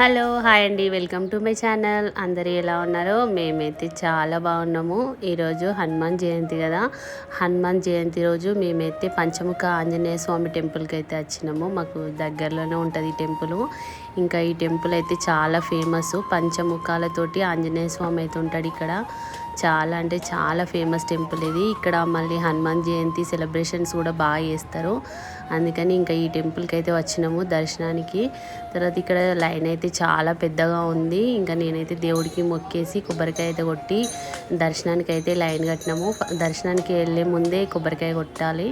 Hello hi అండి. Welcome to my channel. అందరు ఎలా ఉన్నారో? మేమైతే చాలా బాగున్నాము. ఈరోజు హనుమాన్ జయంతి కదా. హనుమాన్ జయంతి రోజు మేమైతే పంచముఖ ఆంజనేయ స్వామి టెంపుల్కి అయితే వచ్చినాము. మాకు దగ్గరలోనే ఉంటుంది ఈ టెంపుల్. ఇంకా ఈ టెంపుల్ అయితే చాలా ఫేమస్. పంచముఖాలతోటి ఆంజనేయ స్వామి అయితే ఉంటాడు ఇక్కడ. చాలా అంటే చాలా ఫేమస్ టెంపుల్ ఇది. ఇక్కడ మళ్ళీ హనుమాన్ జయంతి సెలబ్రేషన్స్ కూడా బాగా చేస్తారు. అందుకని ఇంకా ఈ టెంపుల్కి అయితే వచ్చినాము దర్శనానికి. తర్వాత ఇక్కడ లైన్ అయితే చాలా పెద్దగా ఉంది. ఇంకా నేనైతే దేవుడికి మొక్కేసి కొబ్బరికాయ అయితే కొట్టి దర్శనానికి అయితే లైన్ కట్టినాము. దర్శనానికి వెళ్ళే ముందే కొబ్బరికాయ కొట్టాలి.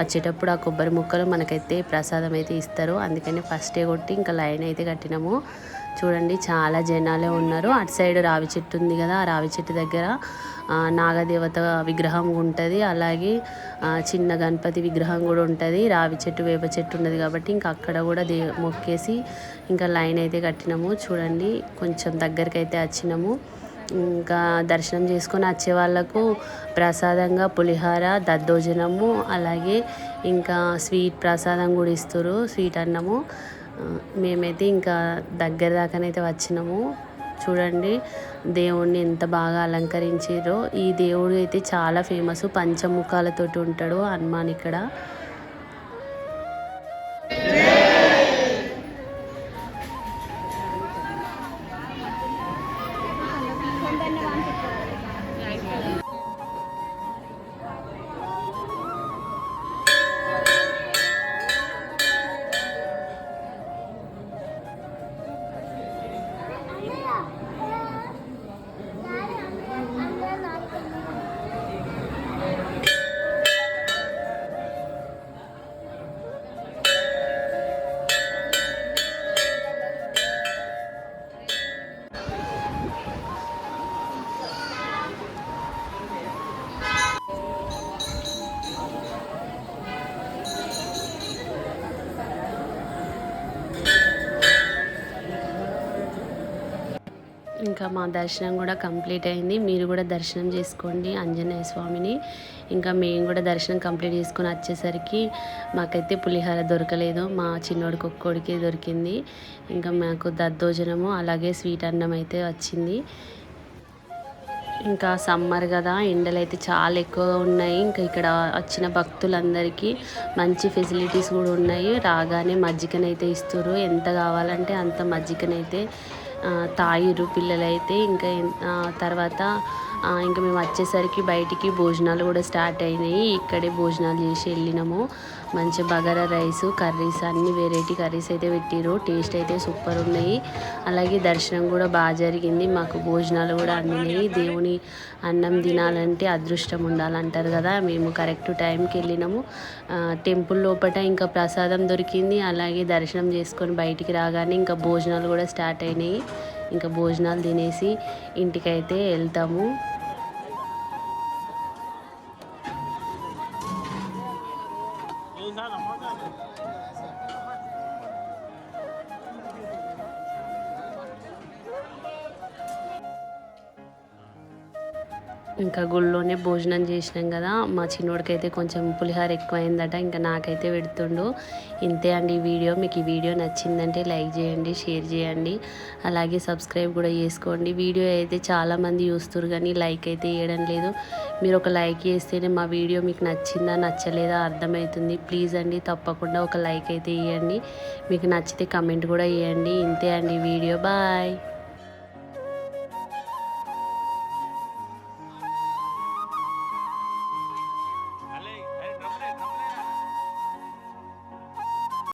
వచ్చేటప్పుడు ఆ కొబ్బరి ముక్కలు మనకైతే ప్రసాదం అయితే ఇస్తారు. అందుకని ఫస్టే కొట్టి ఇంకా లైన్ అయితే కట్టినాము. చూడండి చాలా జనాలే ఉన్నారు. అటు సైడ్ రావి చెట్టు ఉంది కదా ఆ రావి చెట్టు దగ్గర నాగదేవత విగ్రహం ఉంటుంది. అలాగే చిన్న గణపతి విగ్రహం కూడా ఉంటుంది. రావి చెట్టు వేప చెట్టు ఉన్నది కాబట్టి ఇంకా అక్కడ కూడా దే మొక్కేసి ఇంకా లైన్ అయితే కట్టినాము. చూడండి కొంచెం దగ్గరికి అయితే వచ్చినాము ఇంకా దర్శనం చేసుకొని వచ్చే వాళ్ళకు ప్రసాదంగా పులిహార దద్దోజనము అలాగే ఇంకా స్వీట్ ప్రసాదం కూడా ఇస్తారు స్వీట్ అన్నము. మేమైతే ఇంకా దగ్గర దాకానైతే వచ్చినాము. చూడండి దేవుణ్ణి ఎంత బాగా అలంకరించారో. ఈ దేవుడు అయితే చాలా ఫేమస్ పంచముఖాలతోటి ఉంటాడు హనుమాన్ ఇక్కడ. ఇంకా మా దర్శనం కూడా కంప్లీట్ అయింది. మీరు కూడా దర్శనం చేసుకోండి ఆంజనేయ స్వామిని. ఇంకా మేము కూడా దర్శనం కంప్లీట్ చేసుకొని వచ్చేసరికి మాకైతే పులిహార దొరకలేదు. మా చిన్నోడికి ఒక్కోడికి దొరికింది. ఇంకా మాకు దద్దోజనము అలాగే స్వీట్ అన్నం అయితే వచ్చింది. ఇంకా సమ్మర్ కదా ఎండలు అయితే చాలా ఎక్కువగా ఉన్నాయి. ఇంకా ఇక్కడ వచ్చిన భక్తులందరికీ మంచి ఫెసిలిటీస్ కూడా ఉన్నాయి. రాగానే మజ్జిగనైతే ఇస్తారు ఎంత కావాలంటే అంత మజ్జిగనైతే తాగిరు పిల్లలైతే ఇంకా తర్వాత ఇంకా మేము వచ్చేసరికి బయటికి భోజనాలు కూడా స్టార్ట్ అయినాయి. ఇక్కడే భోజనాలు చేసి వెళ్ళినాము. మంచి బగారా రైస్ కర్రీస్ అన్ని వెరైటీ కర్రీస్ అయితే పెట్టిరు టేస్ట్ అయితే సూపర్ ఉన్నాయి. అలాగే దర్శనం కూడా బాగా జరిగింది. మాకు భోజనాలు కూడా అందినాయి. దేవుని అన్నం తినాలంటే అదృష్టం ఉండాలంటారు కదా. మేము కరెక్ట్ టైంకి వెళ్ళినాము. టెంపుల్ లోపల ఇంకా ప్రసాదం దొరికింది. అలాగే దర్శనం చేసుకొని బయటికి రాగానే ఇంకా భోజనాలు కూడా స్టార్ట్ అయినాయి. ఇంకా భోజనాలు తినేసి ఇంటికైతే వెళ్తాము. linda la. ఇంకా గుళ్ళోనే భోజనం చేసినాం కదా. మా చిన్నోడికైతే కొంచెం పులిహార ఎక్కువైందట ఇంకా నాకైతే పెడుతుండు. ఇంతే అండి ఈ వీడియో. మీకు ఈ వీడియో నచ్చిందంటే లైక్ చేయండి షేర్ చేయండి. అలాగే సబ్స్క్రైబ్ కూడా చేసుకోండి. వీడియో అయితే చాలామంది చూస్తున్నారు కానీ లైక్ అయితే వేయడం లేదు. మీరు ఒక లైక్ చేస్తేనే మా వీడియో మీకు నచ్చిందా నచ్చలేదా అర్థమవుతుంది. ప్లీజ్ అండి తప్పకుండా ఒక లైక్ అయితే వేయండి మీకు నచ్చితే కమెంట్ కూడా వేయండి ఇంతే అండి వీడియో. బాయ్.